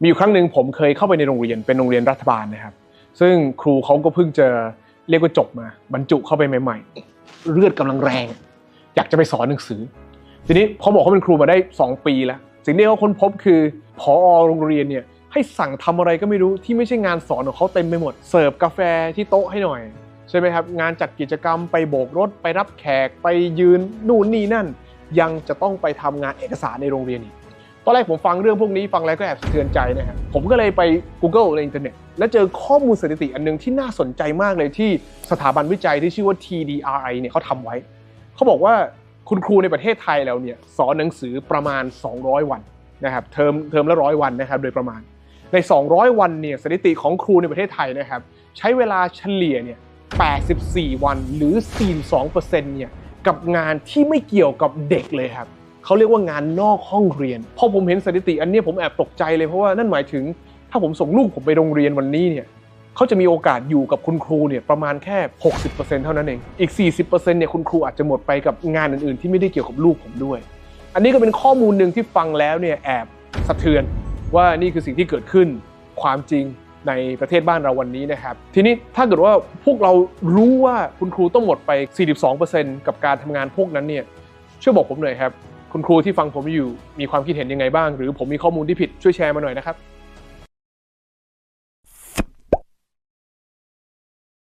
มีอยู่ครั้งหนึ่งผมเคยเข้าไปในโรงเรียนเป็นโรงเรียนรัฐบาลนะครับ ซึ่งครูเขาก็เพิ่งจะเรียกว่าจบมา บรรจุเข้าไปใหม่ๆ เลือดกำลังแรง อยากจะไปสอนหนังสือ ทีนี้เขาบอกเขาเป็นครูมาได้ 2 ปีแล้ว สิ่งที่เขาค้นพบคือพอโรงเรียนเนี่ยให้สั่งทำอะไรก็ไม่รู้ที่ไม่ใช่งานสอนของเขาเต็มไปหมดเสิร์ฟกาแฟที่โต๊ะให้หน่อยใช่ไหมครับงานจัดกิจกรรมไปโบกรถไปรับแขกไปยืนนู่นนี่นั่น ยังจะต้องไปทำงานเอกสารในโรงเรียนอีก ตอนแรกผมฟังเรื่องพวกนี้ฟังแล้วก็แอบสะเทือนใจนะครับผมก็เลยไป Google ในอินเทอร์เน็ตแล้วเจอข้อมูลสถิติอันหนึงที่น่าสนใจมากเลยที่สถาบันวิจัยที่ชื่อว่า TDRI เนี่ยเขาทำไว้ เขาบอกว่าคุณครูในประเทศไทยแล้วเนี่ยสอนหนังสือประมาณ 200 วันนะครับเทอมเทอมละร้อยวันนะครับโดยประมาณ ใน 200 วันเนี่ยสถิติของครูในประเทศไทยนะครับใช้เวลาเฉลี่ยเนี่ย84 วันหรือ 42%เนี่ยกับงานที่ไม่เกี่ยวกับเด็กเลยครับ เขาเรียกว่างานนอกห้องเรียน พอผมเห็นสถิติอันนี้ผมแอบตกใจเลยเพราะว่านั่นหมายถึง ถ้าผมส่งลูกผมไปโรงเรียนวันนี้เนี่ยเขาจะมีโอกาสอยู่กับคุณครูเนี่ยประมาณแค่ 60%เท่านั้นเอง อีก 40%เนี่ยคุณครูอาจจะหมดไปกับงานอื่นๆ ที่ไม่ได้เกี่ยวกับลูกผมด้วย อันนี้ก็เป็นข้อมูลหนึ่งที่ฟังแล้วเนี่ยแอบสะเทือนว่านี่คือสิ่งที่เกิดขึ้นความจริงในประเทศบ้านเราวันนี้นะครับ ทีนี้ถ้าเกิดว่าพวกเรารู้ว่าคุณครูต้องหมดไป 42%กับการทำงานพวกนั้นเนี่ยช่วยบอกผมหน่อยครับ คุณครูที่ฟังผมอยู่มีความคิดเห็นยังไงบ้าง หรือผมมีข้อมูลที่ผิดช่วยแชร์มาหน่อยนะครับ